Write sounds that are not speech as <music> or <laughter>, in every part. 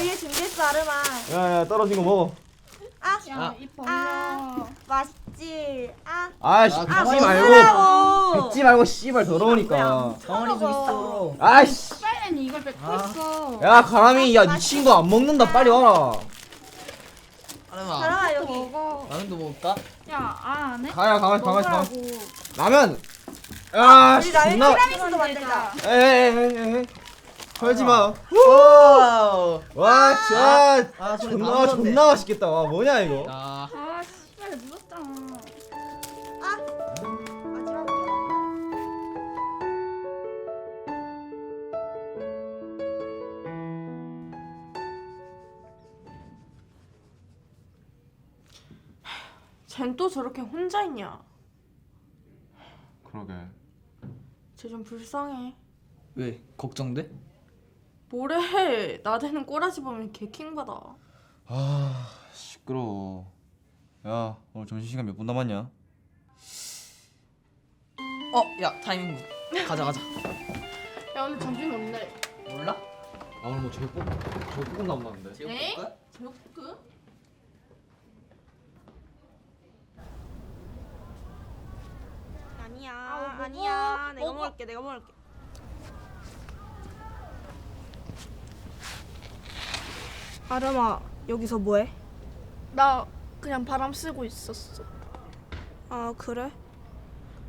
위에 준비했어 아름아. 야야 떨어진 거 먹어. 아, 야, 입 벌려. 아, 맛있지. 아, 아씨 아, 뱉지 그만 말고 먹으라고. 뱉지 말고 씨발 더러우니까. 덩어리 좀 있어. 아이씨. 빨리 이걸 뱉고 아. 있어. 야 가람이 야니 친구 안 먹는다 빨리 와라. 아름아 아름아 여기. 먹어. 라면도 먹을까? 야, 아, 안 해? 가야 가만히 가만히 가만히. 먹으라고. 라면. 야 우리 라면 존나. 티라미수도 만들자. 에에에에. 털지 마. 와우 와 진짜 아 소리 존나 다 묻었네. 존나 맛있겠다. 와 뭐냐 이거. 자 아, 씨발 묻었잖아. 아, 마지막. 쟨 또 저렇게 혼자 있냐? 그러게. 쟤 좀 불쌍해. 왜 걱정돼? 뭐래 해? 나대는 꼬라지 보면 개킹 받아. 아 시끄러워. 야 오늘 점심 시간 몇 분 남았냐? 어 야 타이밍 가자 가자 야 오늘 점심 뭔데? 몰라? 아 오늘 뭐 제육 볶 제육 볶음 남았는데. 에? 제육볶음? 제육볶음? 아니야, 아, 먹어. 아니야. 내가 먹어. 먹을게. 내가 먹을게. 아름아, 여기서 뭐해? 나 그냥 바람 쐬고 있었어. 아 그래?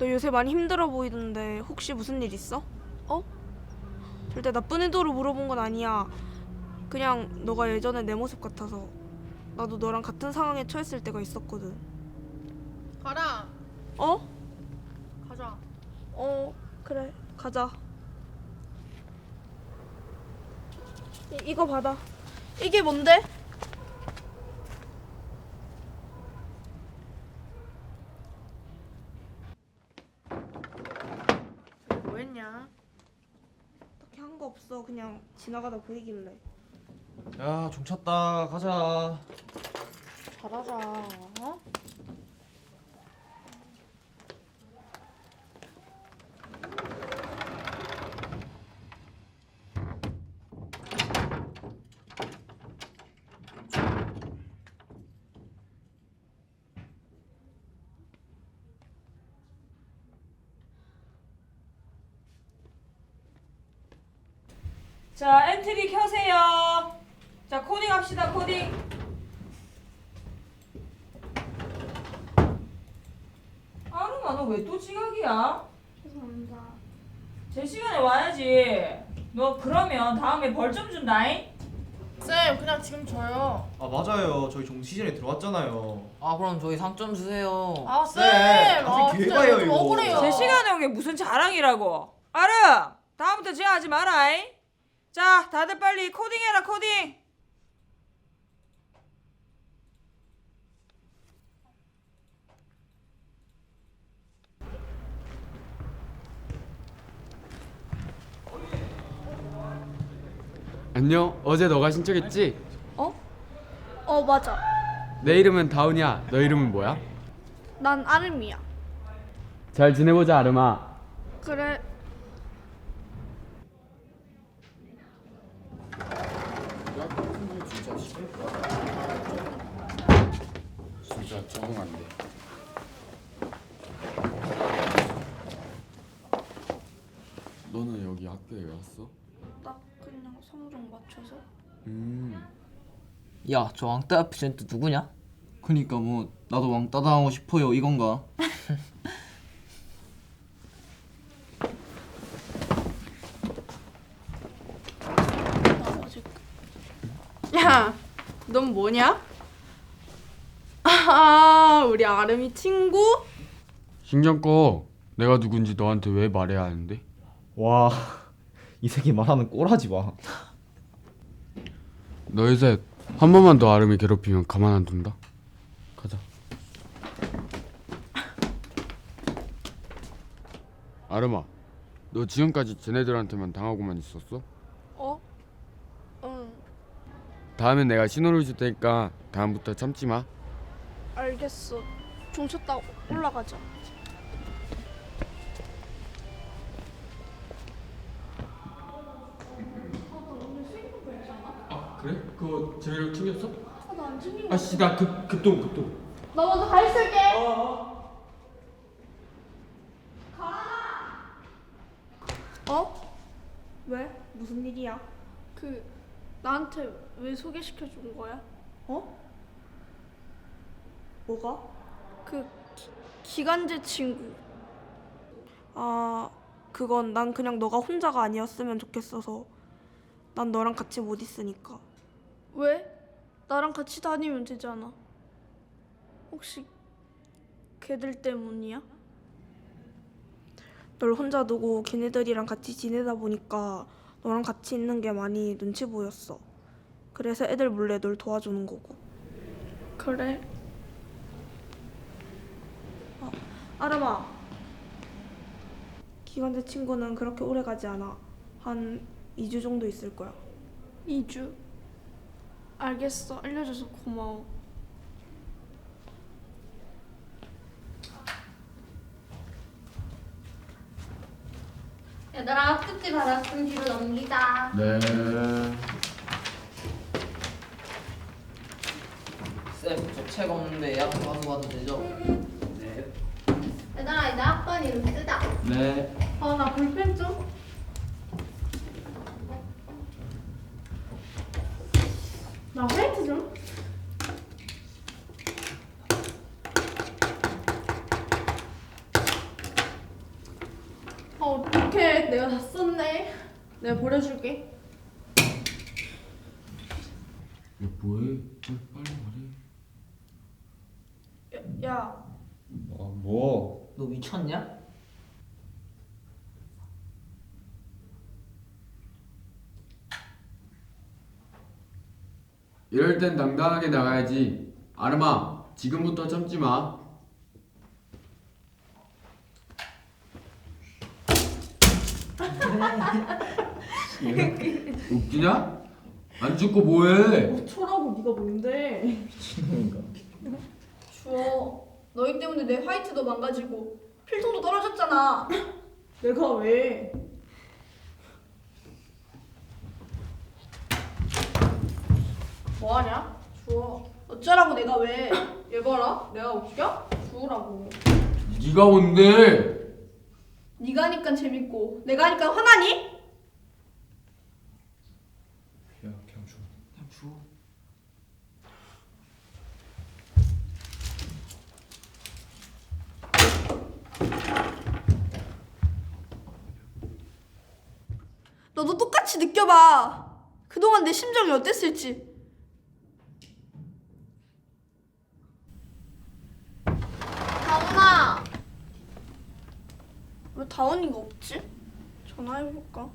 너 요새 많이 힘들어 보이던데 혹시 무슨 일 있어? 어? 절대 나쁜 의도로 물어본 건 아니야. 그냥 너가 예전에 내 모습 같아서 나도 너랑 같은 상황에 처했을 때가 있었거든. 가라. 어? 가자. 어 그래 가자. 이, 이거 받아. 이게 뭔데? 뭐했냐? 딱히 한 거 없어. 그냥 지나가다 보이길래. 야 종쳤다 가자. 잘하자. 어? 자, 엔트리 켜세요. 자, 코딩 합시다, 코딩. 아름아, 너 왜 또 지각이야? 죄송합니다. 제 시간에 와야지. 너 그러면 다음에 벌점 준다잉? 쌤 그냥 지금 줘요. 아 맞아요. 저희 종 시즌에 들어왔잖아요. 아 그럼 저희 상점 주세요 아 쌤. 쌤, 아 갑자기 진짜 개가요, 좀 이거. 억울해요. 제 시간에 온 게 무슨 자랑이라고. 아름, 다음부터 지각하지 마라잉. 자, 다들 빨리 코딩해라, 코딩. 안녕. 어제 너가 신청했지? 어, 맞아. 내 이름은 다운이야. 너 이름은 뭐야? 난 아름이야. 잘 지내보자, 아름아. 그래. 진짜 적응 안 돼. 너는 여기 학교에 왜 왔어? 딱 그냥 성적 맞춰서. 음. 야 저 왕따 앞에 쟤또 누구냐? 그니까 뭐 나도 왕따 당하고 싶어요 이건가? <laughs> 나 아직 야, 넌 뭐냐? 아, 우리 아름이 친구? 신경 꺼. 내가 누군지 너한테 왜 말해야 하는데? 와. <laughs> 이 새끼 말하는 꼴하지 마. 너희 셋 한 번만 더 아름이 괴롭히면 가만 안 둔다. 가자. 아름아, 너 지금까지 쟤네들한테만 당하고만 있었어? 어? 응. 다음엔 내가 신호를 줄 테니까 다음부터 참지 마. 알겠어. 종 쳤다 올라가자. 그래? 그거 재료 챙겼어? 아, 나안 챙긴 아씨 나 급, 급동 급동 나 먼저 가 있을게. 어? 왜? 무슨 일이야? 그 나한테 왜 소개시켜 준 거야? 어? 뭐가? 그 기, 기간제 친구. 아, 그건 난 그냥 너가 혼자가 아니었으면 좋겠어서. 난 너랑 같이 못 있으니까. 왜? 나랑 같이 다니면 되잖아. 혹시 걔들 때문이야? 널 혼자 두고 걔네들이랑 같이 지내다 보니까 너랑 같이 있는 게 많이 눈치 보였어. 그래서 애들 몰래 널 도와주는 거고. 그래. 아름아. 기관제 친구는 그렇게 오래 가지 않아. 한 2주 정도 있을 거야. 2주. 알겠어. 알려줘서 고마워. 얘들아 학습지 받았음 뒤로 넘기자 네 쌤 저 책 없는데 예약 가져가도 되죠? 네 학번 이름 쓰자 네. 아, 나 볼펜 좀. 나 화이트 좀. 아 어떡해 내가 다 썼네 내가 보내줄게 야 뭐해? 빨리 빨리 말해 야, 아 뭐? 너 미쳤냐? 이럴 땐 당당하게 나가야지 아름아 지금부터 참지 마 <laughs> 웃기냐? 안 죽고 뭐해? 어쩌라고 네가 뭔데. <laughs> 너희 때문에 내 화이트도 망가지고 필통도 떨어졌잖아. <laughs> 내가 왜 뭐하냐? 주워 어쩌라고 내가 왜? 얘 봐라 내가 웃겨? 주우라고 네가 뭔데? 네가 하니까 재밌고 내가 하니까 화나니? 야 그냥 줘. 그냥 줘 너도 똑같이 느껴봐. 그동안 내 심정이 어땠을지. 다운아 왜 다원이가 없지? 전화해볼까?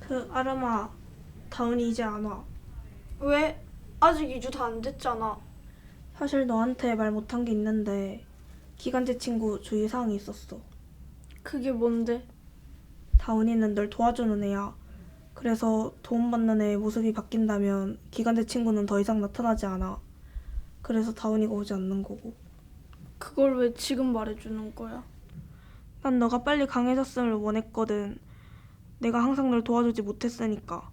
그 아름아, 다은이 이제 안 와. 왜? 아직 2주 다 안 됐잖아. 사실 너한테 말 못한 게 있는데 기간제 친구 주의사항이 있었어. 그게 뭔데? 다운이는 널 도와주는 애야. 그래서 도움받는 애의 모습이 바뀐다면 기간제 친구는 더 이상 나타나지 않아. 그래서 다운이가 오지 않는 거고. 그걸 왜 지금 말해주는 거야? 난 너가 빨리 강해졌음을 원했거든. 내가 항상 널 도와주지 못했으니까.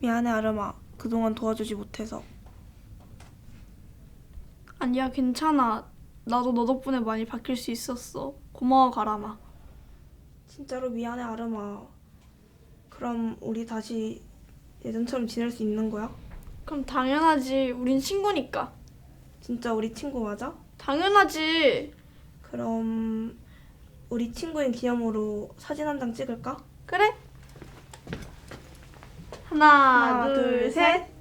미안해 아름아. 그동안 도와주지 못해서. 아니야 괜찮아. 나도 너 덕분에 많이 바뀔 수 있었어. 고마워 가람아. 진짜로 미안해 아름아. 그럼 우리 다시 예전처럼 지낼 수 있는 거야? 그럼 당연하지. 우린 친구니까. 진짜 우리 친구 맞아? 당연하지. 그럼 우리 친구인 기념으로 사진 한 장 찍을까? 그래? 하나, 하나, 둘, 둘, 셋.